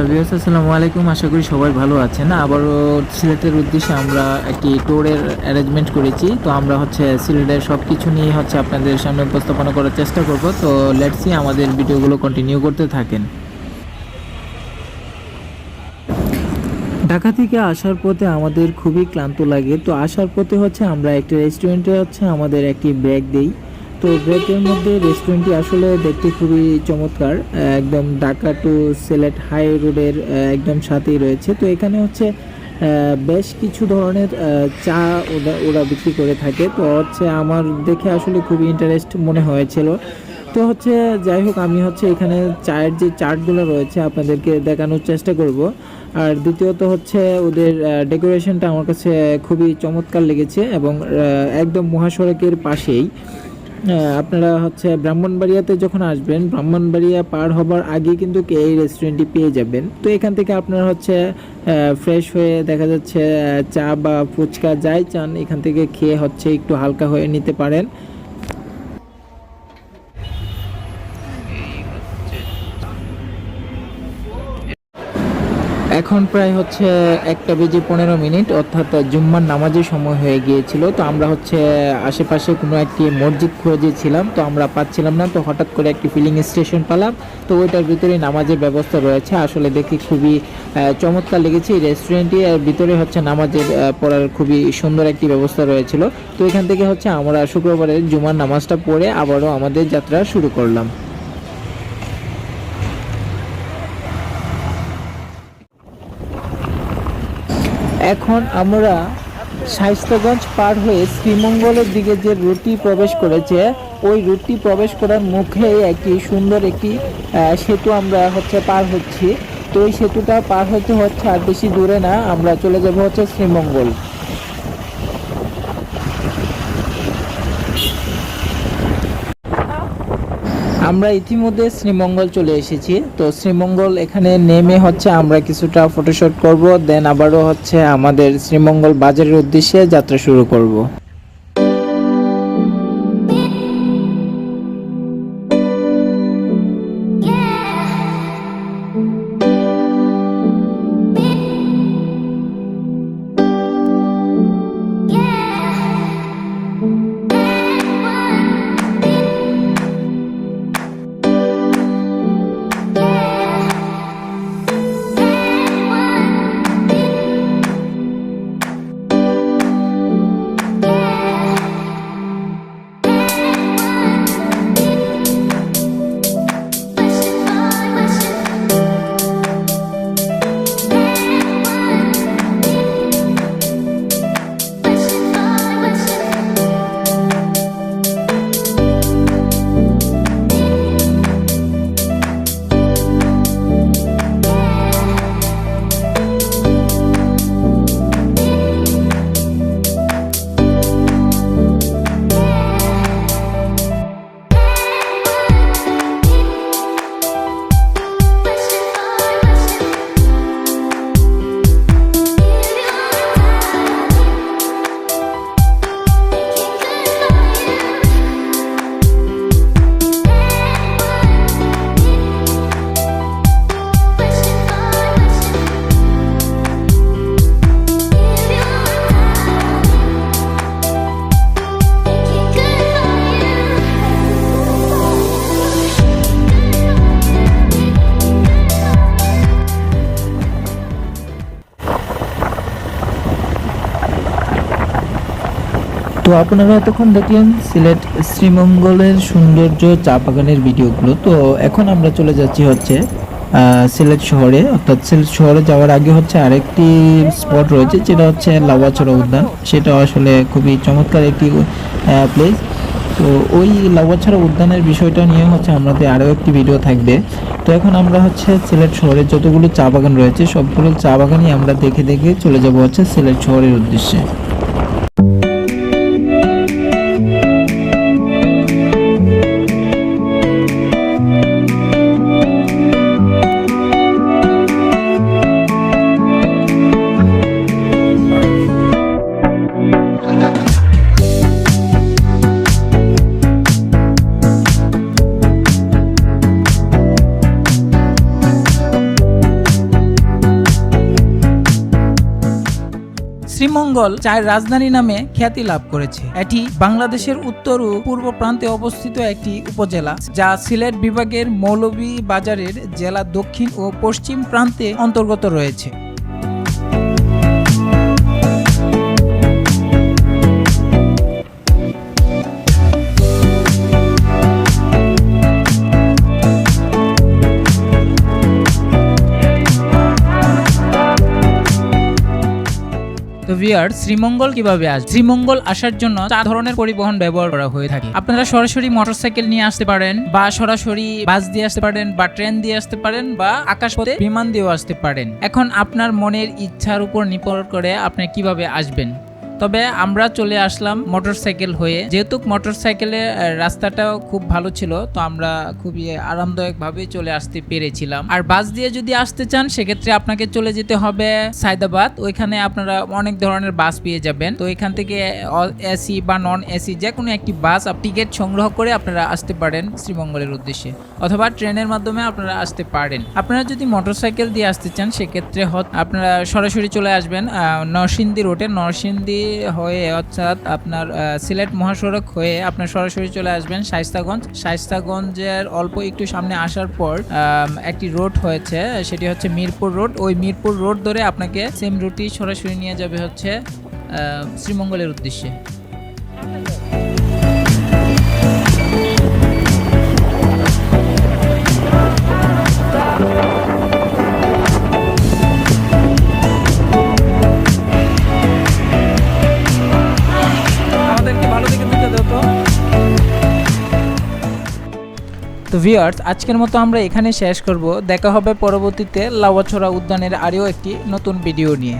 Hello বিয়াস আসসালামু আলাইকুম। আশা করি সবাই ভালো আছেন। আবারও সিলেটের উদ্দেশ্যে আমরা একটি ট্যুরের অ্যারেঞ্জমেন্ট করেছি। তো আমরা হচ্ছে সিলেটের সব কিছু নিয়ে হচ্ছে আপনাদের সামনে উপস্থাপনা করার চেষ্টা করব। তো লেটসি আমাদের ভিডিওগুলো কন্টিনিউ করতে থাকেন। ঢাকা থেকে আসার পথে আমাদের খুবই ক্লান্ত লাগে। তো আসার পথে হচ্ছে আমরা একটি রেস্টুরেন্টে হচ্ছে আমাদের একটি ব্রেক দেই। তো ব্রেকের মধ্যে রেস্টুরেন্টটি আসলে দেখতে খুবই চমৎকার, একদম ঢাকা টু সিলেট হাই রোডের একদম সাথেই রয়েছে। তো এখানে হচ্ছে বেশ কিছু ধরনের চা ওরা ওরা বিক্রি করে থাকে। তো হচ্ছে আমার দেখে আসলে খুবই ইন্টারেস্ট মনে হয়েছিল। তো হচ্ছে যাই হোক, আমি হচ্ছে এখানে চায়ের যে চার্টগুলো রয়েছে আপনাদেরকে দেখানোর চেষ্টা করব। আর দ্বিতীয়ত হচ্ছে ওদের ডেকোরেশনটা আমার কাছে খুবই চমৎকার লেগেছে এবং একদম মহাসড়কের পাশেই। আপনারা হচ্ছে ব্রাহ্মণবাড়িয়াতে যখন আসবেন, ব্রাহ্মণবাড়িয়া পার হবার আগে কিন্তু এই রেস্টুরেন্টটি পেয়ে যাবেন। তো এখান থেকে আপনারা হচ্ছে ফ্রেশ হয়ে দেখা যাচ্ছে চা বা ফুচকা যাই চান, এখান থেকে খেয়ে হচ্ছে একটু হালকা হয়ে নিতে পারেন। এখন প্রায় হচ্ছে একটা বেজে পনেরো মিনিট, অর্থাৎ জুম্মার নামাজের সময় হয়ে গিয়েছিল। তো আমরা হচ্ছে আশেপাশে কোনো একটি মসজিদ খুঁজেছিলাম, তো আমরা পাচ্ছিলাম না। তো হঠাৎ করে একটি ফিলিং স্টেশন পেলাম। তো ওইটার ভিতরে নামাজের ব্যবস্থা রয়েছে। আসলে দেখি খুবই চমৎকার লেগেছে এই রেস্টুরেন্টটি ভিতরে হচ্ছে নামাজের পড়ার খুবই সুন্দর একটি ব্যবস্থা রয়েছিল। তো এখান থেকে হচ্ছে আমরা শুক্রবারে জুমার নামাজটা পড়ে আবারও আমাদের যাত্রা শুরু করলাম। এখন আমরা স্বাস্থ্যগঞ্জ পার হয়ে শ্রীমঙ্গলের দিকে যে রুটটি প্রবেশ করেছে, ওই রুটটি প্রবেশ করার মুখে একটি সুন্দর একটি সেতু আমরা হচ্ছে পার হচ্ছি। তো ওই সেতুটা পার হতে হচ্ছে আর বেশি দূরে না, আমরা চলে যাব হচ্ছে শ্রীমঙ্গল। আমরা ইতিমধ্যে শ্রীমঙ্গল চলে এসেছি। তো শ্রীমঙ্গল এখানে নেমে হচ্ছে আমরা কিছুটা ফটোশ্যুট করব দেন আবারও হচ্ছে আমাদের শ্রীমঙ্গল বাজারের উদ্দেশ্যে যাত্রা শুরু করব। তো আপনারা এতক্ষণ দেখলেন সিলেট শ্রীমঙ্গলের সৌন্দর্য চা বাগানের ভিডিওগুলো। তো এখন আমরা চলে যাচ্ছি হচ্ছে সিলেট শহরে। অর্থাৎ সিলেট শহরে যাওয়ার আগে হচ্ছে আরেকটি স্পট রয়েছে, যেটা হচ্ছে লাউয়াছড়া উদ্যান। সেটা আসলে খুবই চমৎকার একটি প্লেস তো ওই লাউয়াছড়া উদ্যানের বিষয়টা নিয়ে হচ্ছে আমাদের আরও একটি ভিডিও থাকবে। তো এখন আমরা হচ্ছে সিলেট শহরে যতগুলো চা বাগান রয়েছে, সবগুলো চা বাগানই আমরা দেখে দেখে চলে যাব হচ্ছে সিলেট শহরের উদ্দেশ্যে। শ্রীমঙ্গল চায়ের রাজধানী নামে খ্যাতি লাভ করেছে। এটি বাংলাদেশের উত্তর ও পূর্ব প্রান্তে অবস্থিত একটি উপজেলা, যা সিলেট বিভাগের মৌলভী বাজারের জেলা দক্ষিণ ও পশ্চিম প্রান্তে অন্তর্গত রয়েছে। ভিয়ার শ্রীমঙ্গল কীভাবে আসবে? শ্রীমঙ্গল আসার জন্য চার ধরনের পরিবহন ব্যবহার করা হয়ে থাকে। আপনারা সরাসরি মোটরসাইকেল নিয়ে আসতে পারেন বা সরাসরি বাস দিয়ে আসতে পারেন বা ট্রেন দিয়ে আসতে পারেন বা আকাশপথে বিমান দিয়েও আসতে পারেন। এখন আপনার মনের ইচ্ছার উপর নির্ভর করে আপনি কীভাবে আসবেন। তবে আমরা চলে আসলাম মোটরসাইকেল হয়ে। যেহেতু মোটরসাইকেলের আহ, রাস্তাটাও খুব ভালো ছিল তো আমরা খুবই আরামদায়কভাবে চলে আসতে পেরেছিলাম। আর বাস দিয়ে যদি আসতে চান সেক্ষেত্রে আপনাকে চলে যেতে হবে সাইদাবাদ ওইখানে আপনারা অনেক ধরনের বাস পেয়ে যাবেন। তো এখান থেকে এসি বা নন এসি যে কোনো একটি বাস টিকিট সংগ্রহ করে আপনারা আসতে পারেন শ্রীমঙ্গলের উদ্দেশ্যে। অথবা ট্রেনের মাধ্যমে আপনারা আসতে পারেন। আপনারা যদি মোটরসাইকেল দিয়ে আসতে চান সেক্ষেত্রে আপনারা সরাসরি চলে আসবেন নরসিংদী রোডে। নরসিংদী হয়ে অর্থাৎ আপনার সিলেট মহাসড়ক হয়ে আপনার সরাসরি চলে আসবেন শাইস্তাগঞ্জ শাইস্তাগঞ্জের অল্প একটু সামনে আসার পর একটি রোড হয়েছে, সেটি হচ্ছে মিরপুর রোড। ওই মিরপুর রোড ধরে আপনাকে সেম রুটি সরাসরি নিয়ে যাবে হচ্ছে শ্রীমঙ্গলের উদ্দেশ্যে। তো ভিওয়ার্স আজকের মতো আমরা এখানে শেষ করব। দেখা হবে পরবর্তীতে লাওয়াছড়া উদ্যানের আরও একটি নতুন ভিডিও নিয়ে।